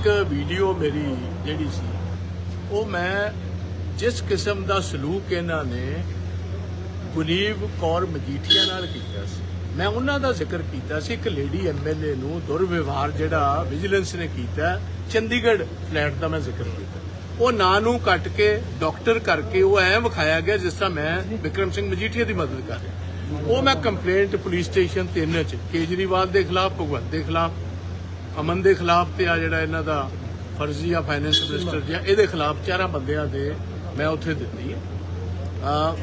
ਇੱਕ ਵੀਡੀਓ ਮੇਰੀ ਜਿਹੜੀ ਸੀ, ਉਹ ਮੈਂ ਜਿਸ ਕਿਸਮ ਦਾ ਸਲੂਕ ਇਹਨਾਂ ਨੇ ਗੁਨੀਵ ਕੌਰ ਮਜੀਠੀਆ ਨਾਲ ਕੀਤਾ ਸੀ, ਮੈਂ ਉਹਨਾਂ ਦਾ ਜ਼ਿਕਰ ਕੀਤਾ ਸੀ, ਇੱਕ ਲੇਡੀ ਐਮਐਲਏ ਨੂੰ ਦੁਰਵਿਵਹਾਰ ਜਿਹੜਾ ਵਿਜੀਲੈਂਸ ਨੇ ਕੀਤਾ, ਚੰਡੀਗੜ੍ਹ ਫਲੈਟ ਦਾ ਮੈਂ ਜ਼ਿਕਰ ਕੀਤਾ। ਉਹ ਨਾਂ ਨੂੰ ਕੱਟ ਕੇ, ਡਾਕਟਰ ਕਰਕੇ ਉਹ ਐਂ ਵਿਖਾਇਆ ਗਿਆ ਜਿਸ ਤਰ੍ਹਾਂ ਮੈਂ ਵਿਕਰਮ ਸਿੰਘ ਮਜੀਠੀਆ ਦੀ ਮਦਦ ਕਰ ਰਿਹਾ। ਉਹ ਮੈਂ ਕੰਪਲੇਂਟ ਪੁਲਿਸ ਸਟੇਸ਼ਨ 3 ਚ, ਕੇਜਰੀਵਾਲ ਦੇ ਖਿਲਾਫ, ਭਗਵੰਤ ਦੇ ਖਿਲਾਫ ਅਮਨ ਦੇ ਖਿਲਾਫ ਤੇ ਆ ਜਿਹੜਾ ਇਹਨਾਂ ਦਾ ਫਰਜ਼ੀ ਆ ਫਾਈਨੈਂਸ ਮਿਨਿਸਟਰ ਜਿਹਾ ਇਹਦੇ ਖਿਲਾਫ ਚਾਰਾਂ ਬੰਦਿਆਂ ਦੇ ਮੈਂ ਉੱਥੇ ਦਿੱਤੀ ਹੈ ਆ,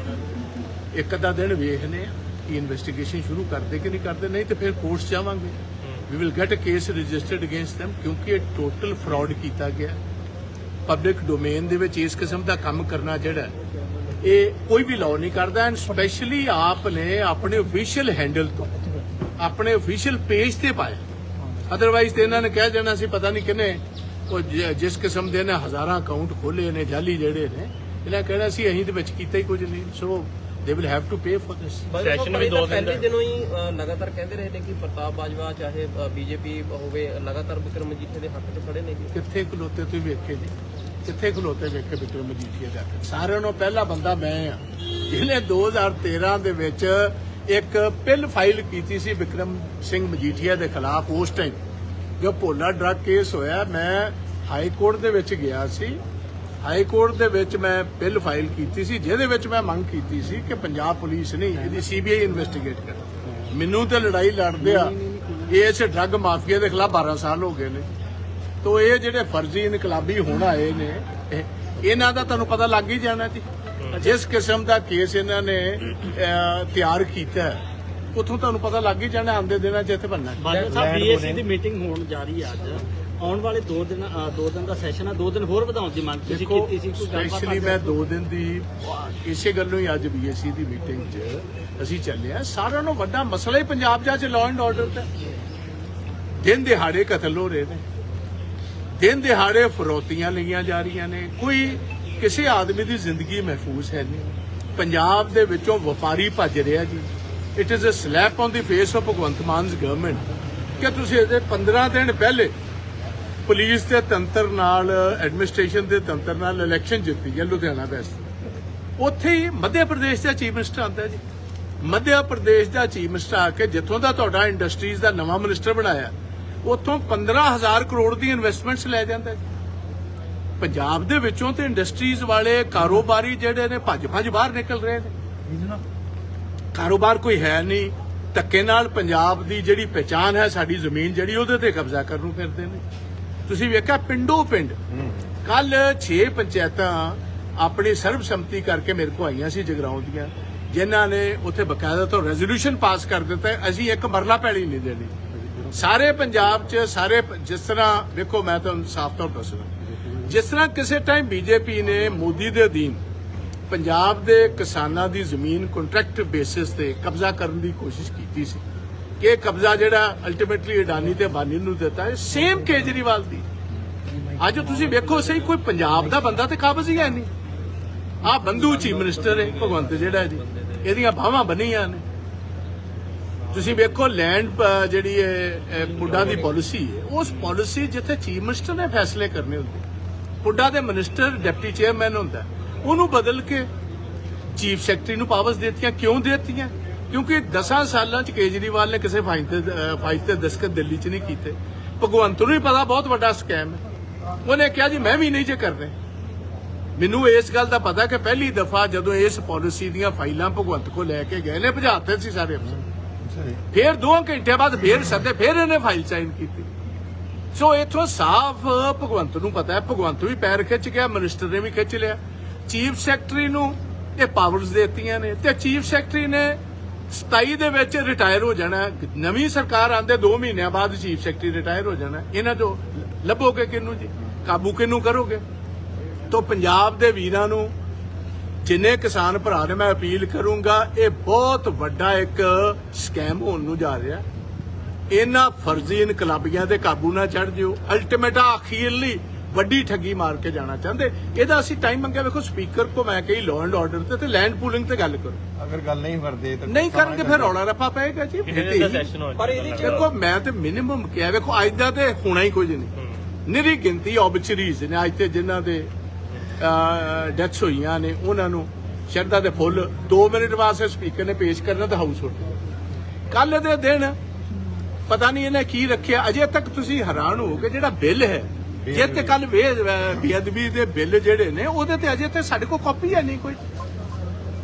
ਇੱਕ ਅੱਧਾ ਦਿਨ ਵੇਖਨੇ ਆ ਕਿ ਇਨਵੈਸਟੀਗੇਸ਼ਨ ਸ਼ੁਰੂ ਕਰਦੇ ਕਿ ਨਹੀਂ ਕਰਦੇ, ਨਹੀਂ ਤੇ ਫਿਰ ਕੋਰਟਸ ਜਾਵਾਂਗੇ। We will get a case registered against them ਕਿਉਂਕਿ ਇਹ ਟੋਟਲ ਫਰਾਡ ਕੀਤਾ ਗਿਆ। ਪਬਲਿਕ ਡੋਮੇਨ ਦੇ ਵਿੱਚ ਇਸ ਕਿਸਮ ਦਾ ਕੰਮ ਕਰਨਾ ਜਿਹੜਾ, ਇਹ ਕੋਈ ਵੀ ਲਾਅ ਨਹੀਂ ਕਰਦਾ ਐਂਡ ਸਪੈਸ਼ਲੀ ਆਪ ਨੇ ਆਪਣੇ ਅਫੀਸ਼ੀਅਲ ਹੈਂਡਲ ਤੋਂ, ਆਪਣੇ ਅਫੀਸ਼ੀਅਲ ਪੇਜ ਤੇ ਪਾਇਆ। ਅਦਰਵਾਈਜ਼ ਤੇ ਇਹਨਾਂ ਨੇ ਕਹਿ ਜਾਣਾ ਸੀ ਪਤਾ ਨਹੀਂ ਕਿਨੇ ਉਹ ਜਿਸ ਕਿਸਮ ਦੇ ਨੇ ਹਜ਼ਾਰਾਂ ਅਕਾਊਂਟ ਖੋਲੇ ਨੇ ਜਾਲੀ ਜਿਹੜੇ ਨੇ ਇਹਨਾਂ ਕਹਿਣਾ ਸੀ ਅਸੀਂ ਦੇ ਵਿੱਚ ਕੀਤਾ ਹੀ ਕੁਝ ਨਹੀਂ so they will have to pay for this session ਵੀ ਦੋ ਦਿਨ ਪਹਿਲੇ ਦਾ ਦਿਨੋਂ ਹੀ ਲਗਾਤਾਰ ਕਹਿੰਦੇ ਰਹੇ ਨੇ ਕਿ ਪ੍ਰਤਾਪ ਬਾਜਵਾ ਚਾਹੇ ਬੀਜੇਪੀ ਹੋਵੇ ਲਗਾਤਾਰ ਵਿਕਰਮ ਮਜੀਠੇ ਦੇ ਹੱਕ 'ਚ ਖੜੇ ਨੇ ਕਿੱਥੇ ਖਲੋਤੇ ਤੁਸੀਂ ਵੇਖੇ ਜੀ ਕਿੱਥੇ ਖਲੋਤੇ ਵੇਖੇ ਵਿਕਰਮ ਮਜੀਠੀਆ ਜਾ ਕੇ? ਸਾਰਿਆਂ ਨੂੰ ਪਹਿਲਾ ਬੰਦਾ ਮੈਂ ਆ। ਜਿਹਨੇ 2013 ਦੇ ਵਿੱਚ ਇੱਕ ਪਿਲ ਫਾਈਲ ਕੀਤੀ ਸੀ ਵਿਕਰਮ ਸਿੰਘ ਮਜੀਠੀਆ ਦੇ ਖਿਲਾਫ ਉਸ ਟਾਈਮ ਜੋ ਭੋਲਾ ਡਰੱਗ ਕੇਸ ਹੋਇਆ, ਮੈਂ ਹਾਈ ਕੋਰਟ ਦੇ ਵਿੱਚ ਗਿਆ ਸੀ। ਹਾਈ ਕੋਰਟ ਦੇ ਵਿੱਚ ਮੈਂ ਬਿੱਲ ਫਾਈਲ ਕੀਤੀ ਸੀ, ਜਿਹਦੇ ਵਿੱਚ ਮੈਂ ਮੰਗ ਕੀਤੀ ਸੀ ਕਿ ਪੰਜਾਬ ਪੁਲਿਸ ਨਹੀਂ ਇਹਦੀ ਸੀਬੀਆਈ ਇਨਵੈਸਟੀਗੇਟ ਕਰੇ। ਮੈਨੂੰ ਤੇ ਲੜਾਈ ਲੜਦੇ ਆ ਇਸ ਡਰੱਗ ਮਾਫੀਆ ਦੇ ਖਿਲਾਫ 12 ਸਾਲ ਹੋ ਗਏ ਨੇ। ਤੋ ਇਹ ਜਿਹੜੇ ਫਰਜ਼ੀ ਇਨਕਲਾਬੀ ਹੁਣ ਆਏ ਨੇ ਇਹਨਾਂ ਦਾ ਤੁਹਾਨੂੰ ਪਤਾ ਲੱਗ ਹੀ ਜਾਣਾ ਜੀ। ਜਿਸ ਕਿਸਮ ਦਾ ਕੇਸ ਇਹਨਾਂ ਨੇ ਤਿਆਰ ਕੀਤਾ ਉੱਥੋਂ ਤੁਹਾਨੂੰ ਪਤਾ ਲੱਗ ਹੀ ਜਾਣਾ ਆਉਂਦੇ ਦਿਨਾਂ 'ਚ ਇੱਥੇ ਬੰਨਾ ਬਾਜਵਾ ਸਾਹਿਬ ਬੀਏਸੀ ਦੀ ਮੀਟਿੰਗ ਹੋਣ ਜਾ ਰਹੀ ਹੈ ਅੱਜ। ਆਉਣ ਵਾਲੇ 2 ਦਿਨ ਅ, ਦੋ ਦਿਨ ਦਾ ਸੈਸ਼ਨ ਹੈ 2 ਦਿਨ ਹੋਰ ਵਧਾਉਣ ਦੀ ਮੰਗ ਤੁਸੀਂ ਕੀਤੀ ਸੀ ਕੋਈ ਗੱਲਬਾਤ ਸਪੈਸ਼ਲੀ ਮੈਂ ਦੋ ਦਿਨ ਦੀ ਇਸੇ ਗੱਲੋਂ ਹੀ ਅੱਜ ਬੀਐਸਸੀ ਦੀ ਮੀਟਿੰਗ 'ਚ ਅਸੀਂ ਚੱਲੇ ਆ ਸਾਰਿਆਂ ਨੂੰ ਵੱਡਾ ਮਸਲਾ ਹੀ ਪੰਜਾਬ 'ਚ ਅੱਜ ਲਾਅ ਐਂਡ ਆਰਡਰ ਦਾ ਦਿਨ ਦਿਹਾੜੇ ਕਤਲ ਹੋ ਰਹੇ ਨੇ। ਦਿਨ ਦਿਹਾੜੇ ਫਰੋਤੀਆਂ ਲਈਆਂ ਜਾ ਰਹੀਆਂ ਨੇ। ਕੋਈ ਕਿਸੇ ਆਦਮੀ ਦੀ ਜ਼ਿੰਦਗੀ ਮਹਿਫੂਜ਼ ਹੈ ਨਹੀਂ। ਪੰਜਾਬ ਦੇ ਵਿੱਚੋਂ ਵਪਾਰੀ ਭੱਜ ਰਿਹਾ ਜੀ। It is a slap on the face of Bhagwant Mann's government ਕਿ ਤੁਸੀਂ ਇਹਦੇ 15 ਦਿਨ ਪਹਿਲੇ ਪੁਲਿਸ ਦੇ ਤੰਤਰ ਨਾਲ ਐਡਮਿਨਿਸਟ੍ਰੇਸ਼ਨ ਦੇ ਤੰਤਰ ਨਾਲ ਇਲੈਕਸ਼ਨ ਜਿੱਤੀ ਹੈ ਲੁਧਿਆਣਾ ਵੈਸਟ ਉੱਥੇ ਹੀ ਮੱਧ ਪ੍ਰਦੇਸ਼ ਦਾ ਚੀਫ ਮਿਨਿਸਟਰ ਆਂਦਾ ਜੀ। ਮੱਧ ਪ੍ਰਦੇਸ਼ ਦਾ ਚੀਫ ਮਿਨਿਸਟਰ ਆ ਕੇ ਜਿੱਥੋਂ ਦਾ ਤੁਹਾਡਾ ਇੰਡਸਟਰੀਜ਼ ਦਾ ਨਵਾਂ ਮਿਨਿਸਟਰ ਬਣਾਇਆ, ਉੱਥੋਂ 15000 ਕਰੋੜ ਦੀ ਇਨਵੈਸਟਮੈਂਟਸ ਲੈ ਜਾਂਦਾ ਜੀ। ਪੰਜਾਬ ਦੇ ਵਿੱਚੋਂ ਤੇ ਇੰਡਸਟਰੀਜ਼ ਵਾਲੇ ਕਾਰੋਬਾਰੀ ਜਿਹੜੇ ਨੇ ਭੱਜ ਭੱਜ ਬਾਹਰ ਨਿਕਲ ਰਹੇ ਨੇ। ਕਾਰੋਬਾਰ ਕੋਈ ਹੈ ਨਹੀਂ। ਧੱਕੇ ਨਾਲ ਪੰਜਾਬ ਦੀ ਜਿਹੜੀ ਪਛਾਣ ਹੈ ਸਾਡੀ ਜ਼ਮੀਨ ਜਿਹੜੀ ਉਹਦੇ ਤੇ ਕਬਜ਼ਾ ਕਰਨ ਨੂੰ ਫਿਰਦੇ ਨੇ। ਤੁਸੀਂ ਵੇਖਿਆ ਪਿੰਡੋ ਪਿੰਡ। ਕੱਲ 6 ਪੰਚਾਇਤਾਂ ਆਪਣੀ ਸਰਬਸੰਮਤੀ ਕਰਕੇ ਮੇਰੇ ਕੋ ਆਈਆਂ ਸੀ ਜਗਰਾਉਂ ਦੀਆਂ ਜਿਨ੍ਹਾਂ ਨੇ ਉੱਥੇ ਬਕਾਇਦਾ ਤੋਂ ਰੈਜ਼ੋਲੂਸ਼ਨ ਪਾਸ ਕਰ ਦਿੱਤਾ ਅਸੀਂ ਇੱਕ ਮਰਲਾ ਪੈੜੀ ਨਹੀਂ ਦੇਣੀ। ਸਾਰੇ ਪੰਜਾਬ 'ਚ ਸਾਰੇ ਜਿਸ ਤਰ੍ਹਾਂ ਵੇਖੋ ਮੈਂ ਤੁਹਾਨੂੰ ਸਾਫ਼ ਤੌਰ ਦੱਸਣਾ ਜਿਸ ਤਰ੍ਹਾਂ ਕਿਸੇ ਟਾਈਮ ਬੀਜੇਪੀ ਨੇ ਮੋਦੀ ਦੇ ਅਧੀਨ ਪੰਜਾਬ ਦੇ ਕਿਸਾਨਾਂ ਦੀ ਜ਼ਮੀਨ ਕੰਟਰੈਕਟ ਬੇਸਿਸ ਤੇ ਕਬਜ਼ਾ ਕਰਨ ਦੀ ਕੋਸ਼ਿਸ਼ ਕੀਤੀ ਸੀ ਕਿ ਇਹ ਕਬਜ਼ਾ ਜਿਹੜਾ ਅਲਟੀਮੇਟਲੀ ਅਡਾਨੀ ਤੇ ਬਾਨੀ ਨੂੰ ਦਿੱਤਾ ਹੈ ਸੇਮ ਕੇਜਰੀਵਾਲ ਦੀ। ਅੱਜ ਤੁਸੀਂ ਵੇਖੋ, ਸਹੀ ਕੋਈ ਪੰਜਾਬ ਦਾ ਬੰਦਾ ਤੇ ਕਾਬਜ਼ ਹੀ ਹੈ ਨਹੀਂ। ਆ ਬੰਦੂ ਚੀਫ ਮਿਨਿਸਟਰ ਹੈ, ਭਗਵੰਤ ਜਿਹੜਾ ਜੀ, ਇਹਦੀਆਂ ਬਾਹਾਂ ਬਣੀਆਂ ਨੇ। ਤੁਸੀਂ ਵੇਖੋ ਲੈਂਡ ਜਿਹੜੀ ਹੈ ਪੁੱਡਾ ਦੀ ਪਾਲਿਸੀ ਉਸ ਪਾਲਿਸੀ ਜਿੱਥੇ ਚੀਫ ਮਿਨਿਸਟਰ ਨੇ ਫੈਸਲੇ ਕਰਨੇ ਹੁੰਦੇ। ਪੁੱਡਾ ਦੇ ਮਿਨਿਸਟਰ ਡਿਪਟੀ ਚੇਅਰਮੈਨ ਹੁੰਦਾ। ਉਹਨੂੰ ਬਦਲ ਕੇ ਚੀਫ ਸੈਕਟਰੀ ਨੂੰ ਪਾਵਰਸ ਦਿੱਤੀਆਂ। ਕਿਉਂ ਦਿੱਤੀਆਂ? ਕਿਉਂਕਿ 10 ਸਾਲਾਂ ਚ ਕੇਜਰੀਵਾਲ ਨੇ ਕਿਸੇ ਫਾਈਲ ਤੇ ਅਹ, ਫਾਈਲ ਤੇ ਦਸਤਖਤ ਦਿੱਲੀ ਚ ਨਹੀਂ ਕੀਤੇ। ਭਗਵੰਤ ਨੂੰ ਹੀ ਪਤਾ ਬਹੁਤ ਵੱਡਾ ਸਕੈਮ ਹੈ। ਉਹਨੇ ਕਿਹਾ ਜੀ ਮੈਂ ਵੀ ਨਹੀਂ ਜੇ ਕਰਨੇ। ਮੈਨੂੰ ਇਸ ਗੱਲ ਦਾ ਪਤਾ ਕਿ ਪਹਿਲੀ ਦਫਾ ਜਦੋਂ ਇਸ ਪਾਲਿਸੀ ਦੀਆਂ ਫਾਈਲਾਂ ਭਗਵੰਤ ਕੋ ਲੈ ਕੇ ਗਏ ਨੇ ਭਜਾਤੇ ਸੀ ਸਾਰੇ ਅਫਸਰ। ਫਿਰ 2 ਘੰਟੇ ਬਾਅਦ ਫਿਰ ਸੱਦੇ ਫਿਰ ਇਹਨੇ ਫਾਈਲ ਸਾਈਨ ਕੀਤੀ। ਸੋ ਇਥੋਂ ਸਾਫ਼ ਭਗਵੰਤ ਨੂੰ ਪਤਾ ਹੈ, ਭਗਵੰਤ ਵੀ ਪੈਰ ਖਿੱਚ ਗਿਆ ਮਿਨਿਸਟਰ ਨੇ ਵੀ ਖਿੱਚ ਲਿਆ। ਚੀਫ ਸੈਕਟਰੀ ਨੂੰ ਇਹ ਪਾਵਰਸ ਦਿੱਤੀਆਂ ਨੇ ਤੇ ਚੀਫ ਸੈਕਟਰੀ ਨੇ 27 ਦੇ ਵਿੱਚ ਰਿਟਾਇਰ ਹੋ ਜਾਣਾ ਨਵੀਂ ਸਰਕਾਰ ਆਂਦੇ 2 ਮਹੀਨਿਆਂ ਬਾਅਦ ਚੀਫ ਸੈਕਟਰੀ ਰਿਟਾਇਰ ਹੋ ਜਾਣਾ ਇਹਨਾਂ ਤੋਂ ਲੱਭੋਗੇ ਕਿਹਨੂੰ ਜੀ? ਕਾਬੂ ਕਿਹਨੂੰ ਕਰੋਗੇ? ਤੋਂ ਪੰਜਾਬ ਦੇ ਵੀਰਾਂ ਨੂੰ ਜਿੰਨੇ ਕਿਸਾਨ ਭਰਾ ਨੇ, ਮੈਂ ਅਪੀਲ ਕਰੂੰਗਾ, ਇਹ ਬਹੁਤ ਵੱਡਾ ਇੱਕ ਸਕੈਮ ਹੋਣ ਨੂੰ ਜਾ ਰਿਹਾ ਇਹਨਾਂ ਫਰਜ਼ੀ ਇਨਕਲਾਬੀਆਂ ਦੇ ਕਾਬੂ ਨਾ ਚੜ ਜਿਓ। ਅਲਟੀਮੇਟਾ ਅਖੀਰਲੀ ਵੱਡੀ ਠੱਗੀ ਮਾਰ ਕੇ ਜਾਣਾ ਚਾਹੁੰਦੇ। ਇਹਦਾ ਅਸੀਂ ਟਾਈਮ ਮੰਗਿਆ ਵੇਖੋ ਸਪੀਕਰ ਕੋ ਮੈਂ ਕਹੀ ਲਾਅ ਐਂਡ ਆਰਡਰ ਤੇ ਤੇ ਲੈਂਡ ਪੂਲਿੰਗ ਤੇ ਗੱਲ ਕਰੋ। ਅਗਰ ਗੱਲ ਨਹੀਂ ਕਰਦੇ ਤਾਂ ਨਹੀਂ ਕਰਨਗੇ ਫਿਰ ਰੌਲਾ ਰੱਪਾ ਪਏਗਾ ਜੀ। ਪਰ ਇਹਦੇ ਚ ਦੇਖੋ ਮੈਂ ਤੇ ਮਿਨੀਮਮ ਕਿਹਾ ਵੇਖੋ ਅੱਜ ਦਾ ਤੇ ਹੋਣਾ ਹੀ ਕੁਝ ਨਹੀਂ। ਨਿਰੀ ਗਿਣਤੀ ਆਬਚਰੀਜ਼ ਨੇ ਅੱਜ ਤੇ ਜਿਨ੍ਹਾਂ ਦੇ ਡੈਥਸ ਹੋਈਆਂ ਨੇ ਉਹਨਾਂ ਨੂੰ ਸ਼ਰਧਾ ਦੇ ਫੁੱਲ। 2 ਮਿੰਟ ਵਾਸਤੇ ਸਪੀਕਰ ਨੇ ਪੇਸ਼ ਕਰਨਾ ਤਾਂ ਹਾਊਸ ਉੱਠ ਕੱਲ ਦੇ ਦਿਨ ਪਤਾ ਨਹੀਂ ਇਹਨੇ ਕੀ ਰੱਖਿਆ। ਅਜੇ ਤੱਕ ਤੁਸੀਂ ਹੈਰਾਨ ਹੋ ਕਿ ਜਿਹੜਾ ਬਿੱਲ ਹੈ। ਜੇ ਤੇ ਕੱਲ ਬੇਅਦਬੀ ਦੇ ਬਿੱਲ ਜਿਹੜੇ ਨੇ ਉਹਦੇ ਤੇ ਅਜੇ ਤੇ ਸਾਡੇ ਕੋਲ ਕਾਪੀ ਹੈ ਨਹੀਂ ਕੋਈ।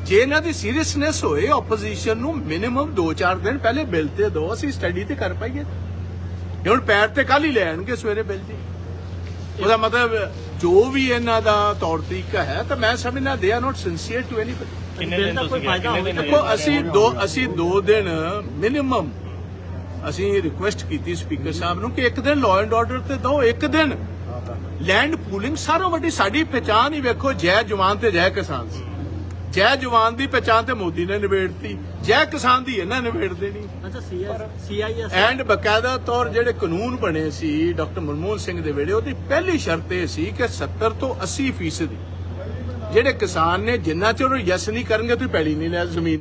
ਜੇ ਇਹਨਾਂ ਦੀ ਸੀਰੀਅਸਨੈਸ ਹੋਏ ਆਪੋਜੀਸ਼ਨ ਨੂੰ ਮਿਨੀਮਮ 2-4 ਦਿਨ ਪਹਿਲੇ ਬਿੱਲ ਤੇ ਦੋ ਅਸੀਂ ਸਟੱਡੀ ਤੇ ਕਰ ਪਾਈਏ। ਇਹ ਹੁਣ ਪੈਰ ਤੇ ਕੱਲ ਹੀ ਲੈਣਗੇ ਸਵੇਰੇ ਬਿੱਲ ਜੀ। ਉਹਦਾ ਮਤਲਬ ਜੋ ਵੀ ਇਹਨਾਂ ਦਾ ਤੌਰ ਤਰੀਕਾ ਹੈ ਤਾਂ ਮੈਂ ਸਮਝਦਾ they are not sincere to anybody bill ਦਾ ਕੋਈ ਫਾਇਦਾ ਹੋਵੇਗਾ ਦੇਖੋ ਅਸੀਂ ਦੋ ਅਸੀਂ ਦੋ ਦਿਨ ਮਿਨੀਮਮ ਅਸੀਂ ਰਿਕੁਐਸਟ ਕੀਤੀ ਸਪੀਕਰ ਸਾਹਿਬ ਨੂੰ ਕਿ ਇੱਕ ਦਿਨ ਲਾਅ ਐਂਡ ਆਰਡਰ ਤੇ ਦਿਓ ਇੱਕ ਦਿਨ। ਲੈਂਡ ਪੂਲਿੰਗ ਸਾਰੋਂ ਵੱਡੀ ਸਾਡੀ ਪਛਾਣ ਹੀ ਵੇਖੋ ਜੈ ਜਵਾਨ ਤੇ ਜੈ ਕਿਸਾਨ ਸੀ। ਜੈ ਜਵਾਨ ਦੀ ਪਛਾਣ ਤੇ ਮੋਦੀ ਨੇ ਨਿਬੇੜਤੀ ਜੈ ਕਿਸਾਨ ਦੀ ਇਹਨਾਂ ਨਿਬੇੜ ਦੇਣੀ ਅੱਛਾ ਸੀਆਈਐਸ ਐਂਡ ਬਕਾਇਦਾ ਤੌਰ ਜਿਹੜੇ ਕਾਨੂੰਨ ਬਣੇ ਸੀ ਡਾਕਟਰ ਮਨਮੋਹਨ ਸਿੰਘ ਦੇ ਵੇਲੇ ਉਹਦੀ ਪਹਿਲੀ ਸ਼ਰਤ ਇਹ ਸੀ ਕਿ 70 ਤੋਂ 80 ਫੀਸਦੀ। ਜਿਹੜੇ ਕਿਸਾਨ ਨੇ ਜਿੰਨਾ ਚਿਰ ਉਹ ਯੈਸ ਨਹੀਂ ਕਰਨਗੇ ਤੁਸੀਂ ਪੈਲੀ ਨਹੀਂ ਲੈ ਜ਼ਮੀਨ